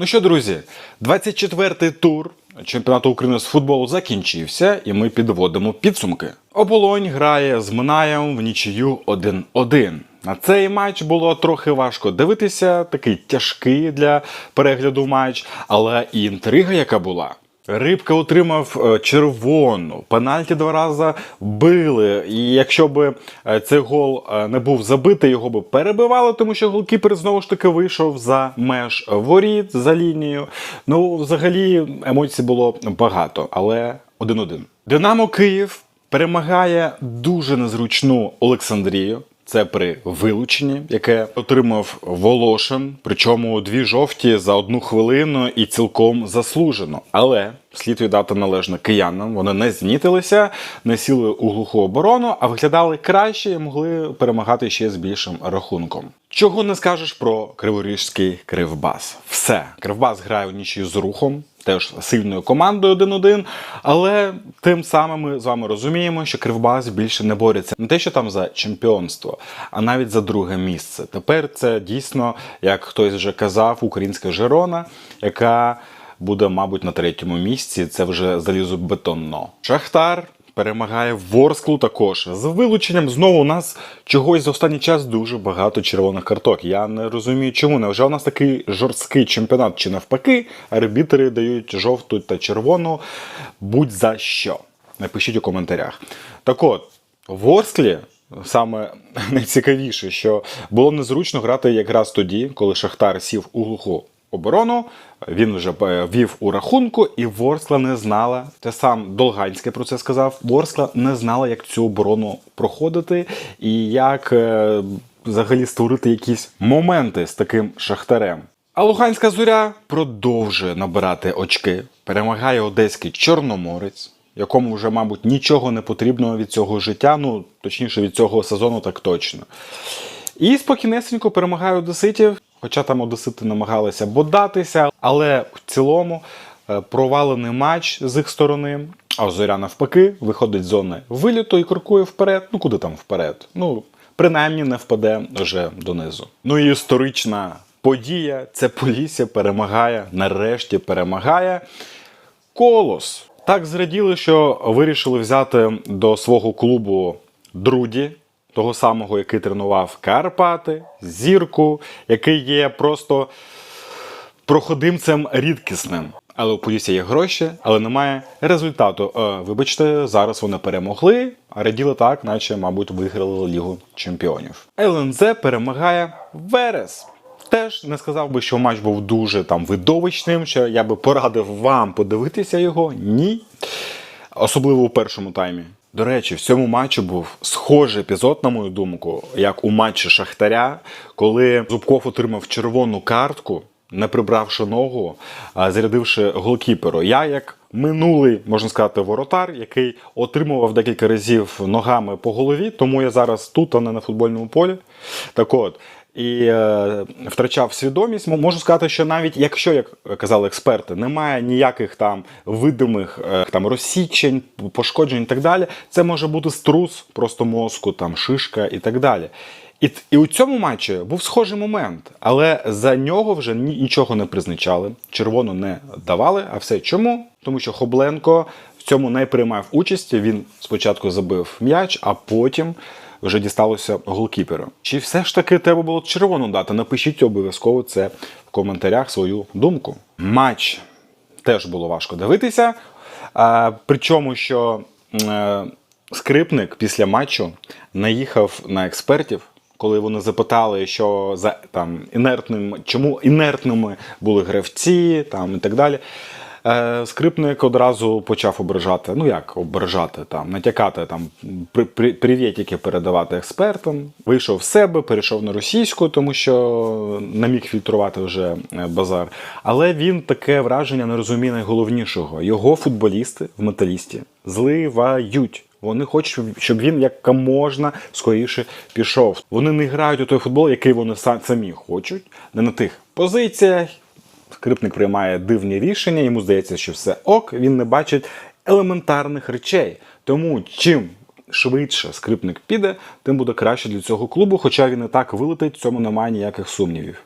Ну що, друзі, 24-й тур чемпіонату України з футболу закінчився, і ми підводимо підсумки. Оболонь грає з Минаєм в нічию 1-1. На цей матч було трохи важко дивитися, такий тяжкий для перегляду матч, але і інтрига, яка була. Рибка отримав е, червону, пенальті два рази били. І якщо б е, цей гол е, не був забитий, його б перебивали, тому що голкіпер знову ж таки вийшов за меж воріт за лінією. Ну, взагалі, емоцій було багато, але 1-1. Динамо Київ перемагає дуже незручну Олександрію. Це при вилученні, яке отримав Волошин, причому дві жовті за одну хвилину і цілком заслужено. Але слід віддати належне киянам. Вони не знітилися, не сіли у глуху оборону, а виглядали краще і могли перемагати ще з більшим рахунком. Чого не скажеш про криворіжський кривбас? Все, кривбас грає у нічию з рухом. Теж сильною командою 1-1, але тим самим ми з вами розуміємо, що Кривбас більше не бореться не те, що там за чемпіонство, а навіть за друге місце. Тепер це дійсно, як хтось вже казав, українська Жерона, яка буде, мабуть, на третьому місці. Це вже залізобетонно. Шахтар перемагає Ворсклу також. З вилученням знову у нас чогось за останній час дуже багато червоних карток. Я не розумію, чому. Невже у нас такий жорсткий чемпіонат? Чи навпаки, арбітри дають жовту та червону будь за що. Напишіть у коментарях. Так от, Ворсклі саме найцікавіше, що було незручно грати якраз тоді, коли Шахтар сів у глуху оборону. Він вже е, вів у рахунку, і Ворскла не знала. Це сам Долганський про це сказав. Ворскла не знала, як цю оборону проходити і як е, взагалі створити якісь моменти з таким шахтарем. А Луганська зоря продовжує набирати очки, перемагає одеський Чорноморець, якому вже, мабуть, нічого не потрібно від цього життя, ну точніше від цього сезону, так точно. І спокійнесенько перемагає одеситів, хоча там одесити намагалися бодатися, але в цілому е, провалений матч з їх сторони. А зоря навпаки виходить з зони виліту і крокує вперед. Ну куди там вперед? Ну, принаймні не впаде вже донизу. Ну і історична подія це Полісся перемагає, нарешті перемагає. Колос. Так зраділи, що вирішили взяти до свого клубу Друді, того самого, який тренував Карпати, Зірку, який є просто проходимцем рідкісним. Але у Полісся є гроші, але немає результату. Е, вибачте, зараз вони перемогли, а раділи так, наче, мабуть, виграли Лігу чемпіонів. ЛНЗ перемагає Верес. Теж не сказав би, що матч був дуже там видовищним, що я би порадив вам подивитися його. Ні. Особливо у першому таймі. До речі, в цьому матчі був схожий епізод, на мою думку, як у матчі Шахтаря, коли Зубков отримав червону картку, не прибравши ногу, зарядивши голкіперу. Я як минулий, можна сказати, воротар, який отримував декілька разів ногами по голові, тому я зараз тут, а не на футбольному полі. Так от. І е, втрачав свідомість. Можу сказати, що навіть якщо, як казали експерти, немає ніяких там видимих е, там розсічень, пошкоджень і так далі, це може бути струс просто мозку, там шишка і так далі. І, і у цьому матчі був схожий момент, але за нього вже нічого не призначали, червону не давали. А все чому? Тому що Хобленко в цьому не приймав участі. Він спочатку забив м'яч, а потім вже дісталося голкіперу. Чи все ж таки треба було червону дати? Напишіть обов'язково це в коментарях свою думку. Матч теж було важко дивитися. А, причому, що е, скрипник після матчу наїхав на експертів. Коли вони запитали, що за там інертним, чому інертними були гравці, там і так далі. Е, скрипник одразу почав ображати. Ну як ображати, там, натякати там при, при, привітики передавати експертам. Вийшов в себе, перейшов на російську, тому що не міг фільтрувати вже е, базар. Але він таке враження не розуміє найголовнішого. Його футболісти в металісті зливають. Вони хочуть, щоб він як можна скоріше пішов. Вони не грають у той футбол, який вони самі хочуть, не на тих позиціях. Скрипник приймає дивні рішення, йому здається, що все ок, він не бачить елементарних речей. Тому чим швидше скрипник піде, тим буде краще для цього клубу, хоча він і так вилетить, в цьому немає ніяких сумнівів.